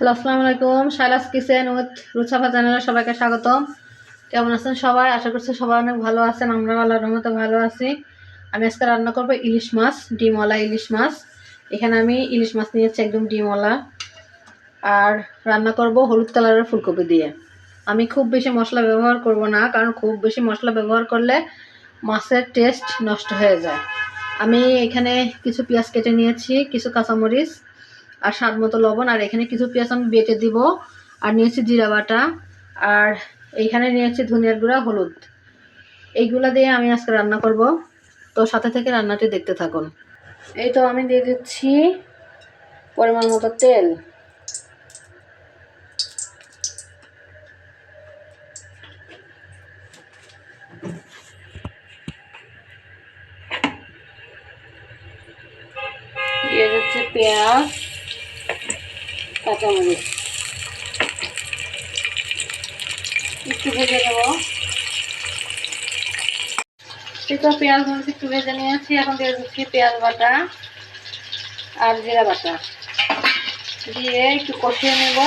Hello, আসসালামু আলাইকুম। শাইলাস kitchen with রুচাফা চ্যানেলে সবাইকে স্বাগতম। কেমন আছেন সবাই? আশা করছি সবাই অনেক ভালো আছেন আমরা আল্লাহর রহমতে ভালো আছি। আমি আজকে রান্না করব ইলিশ মাছ ডিমওয়ালা ইলিশ মাছ। এখানে আমি ইলিশ মাছ নিয়েছি একদম ডিমওয়ালা আর রান্না করব হলুদ কালারের ফুলকপি দিয়ে। আমি খুব বেশি মশলা ব্যবহার করব না, কারণ খুব বেশি মশলা ব্যবহার করলে মাছের টেস্ট নষ্ট হয়ে যায়। আমি এখানে কিছু পেঁয়াজ কেটে নিয়েছি, কিছু কাঁচামরিচ আর স্বাদ মতো লবণ, আর এখানে কিছু পেঁয়াজ আমি বেটে দিব, আর নিয়েছি জিরা বাটা, আর এইখানে নিয়েছি ধনিয়ার গুঁড়া, হলুদ। এইগুলা দিয়ে আমি আজকে রান্না করব, তো সাথে থেকে রান্নাটি দেখতে থাকুন। এই তো আমি দিয়ে দিচ্ছি পরিমাণ মতো তেল। দিয়ে দিচ্ছে পেঁয়াজ। কাঁচামরিচ। একটু ভেজে নেব। সেটা পেঁয়াজ মরিচ একটু ভেজে নিয়েছি। এখন দিয়ে দিচ্ছি পেঁয়াজ বাটা আর জিরা বাটা। দিয়ে একটু কষিয়ে নেব।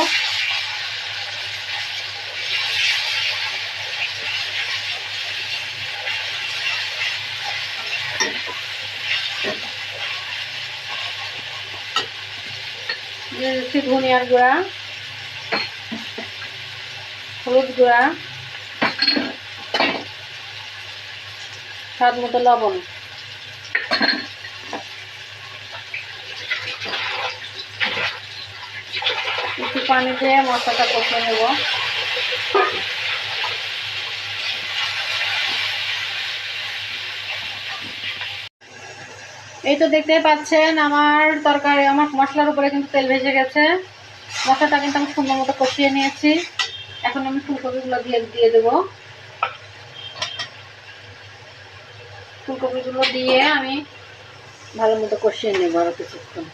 দিয়ে দিচ্ছি ধনিয়ার গুঁড়া, হলুদ গুঁড়া, স্বাদ মতো লবণ। একটু পানি দিয়ে মশলাটা কষে নেব। এই তো দেখতে পাচ্ছেন, আমার তরকারি, আমার মশলার উপরে কিন্তু তেল ভেজে গেছে। মশলাটা কিন্তু আমি সুন্দর মতো কষিয়ে নিয়েছি। এখন আমি ফুলকপিগুলো দিয়ে দিয়ে দেবো। ফুলকপিগুলো দিয়ে আমি ভালো মতো কষিয়ে নেব আরও কিছুক্ষণ।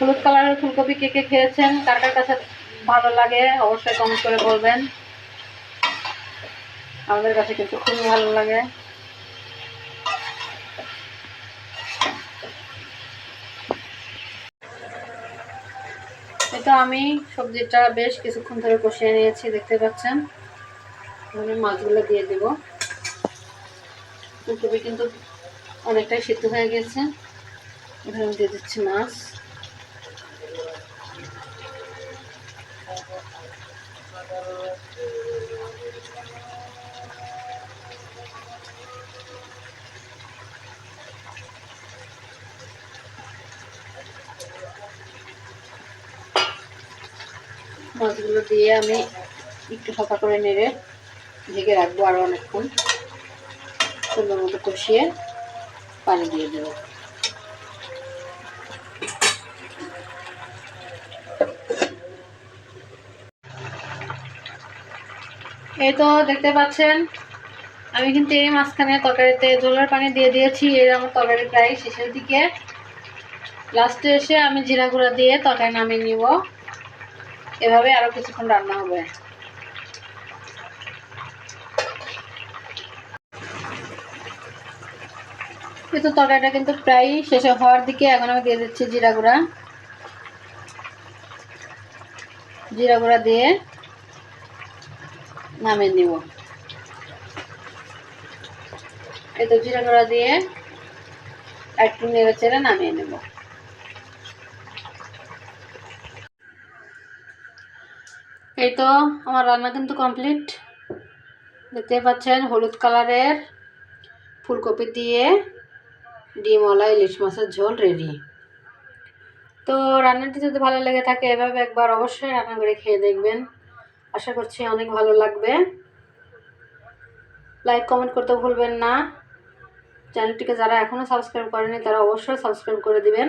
হলুদ কালারের ফুলকপি কে কে খেয়েছেন, কার কার কাছে ভালো লাগে, অবশ্যই কমেন্ট করে বলবেন। আমাদের কাছে কিন্তু খুবই ভালো লাগে। এটা আমি সবজিটা বেশ কিছুক্ষণ ধরে কষিয়ে নিয়েছি, দেখতে পাচ্ছেন। আমি মাছগুলো দিয়ে দেব। ফুলকপি কিন্তু অনেকটাই সিদ্ধ হয়ে গেছে। এখানে দিয়ে দিচ্ছি মাছ। মাছগুলো দিয়ে আমি একটু ফাঁকা করে নেড়ে ঢেকে রাখব আরও অনেকক্ষণ সুন্দর মতো কষিয়ে পানি দিয়ে দেব। এই তো দেখতে পাচ্ছেন, আমি কিন্তু এই মাঝখানে তরকারিতে জলের পানি দিয়ে দিয়েছি এর আমার তরকারি প্রায় শেষের দিকে। লাস্টে এসে আমি জিরা গুঁড়া দিয়ে তরকারি নামিয়ে নিব। এভাবে আরও কিছুক্ষণ রান্না হবে। কিন্তু তরকারিটা কিন্তু প্রায় শেষে হওয়ার দিকে এখন আমি দিয়ে দিচ্ছি জিরা গুঁড়া। জিরা গুঁড়া দিয়ে নামিয়ে নিব। এই তো জিরা গুঁড়া দিয়ে একটু নেড়ে চেড়ে নামিয়ে নেব। এই তো আমার রান্না কিন্তু কমপ্লিট। দেখতে পাচ্ছেন হলুদ কালারের ফুলকপি দিয়ে ডিমওয়ালা ইলিশ মাছের ঝোল রেডি। তো রান্নাটি যদি ভালো লেগে থাকে, এভাবে একবার অবশ্যই রান্না করে খেয়ে দেখবেন। আশা করছি অনেক ভালো লাগবে। লাইক কমেন্ট করতে ভুলবেন না। চ্যানেলটিকে যারা এখনও সাবস্ক্রাইব করেনি, তারা অবশ্যই সাবস্ক্রাইব করে দিবেন।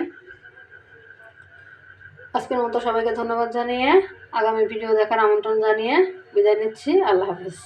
আজকের মতো সবাইকে ধন্যবাদ জানিয়ে, আগামী ভিডিও দেখার আমন্ত্রণ জানিয়ে বিদায় নিচ্ছি। আল্লাহ হাফিজ।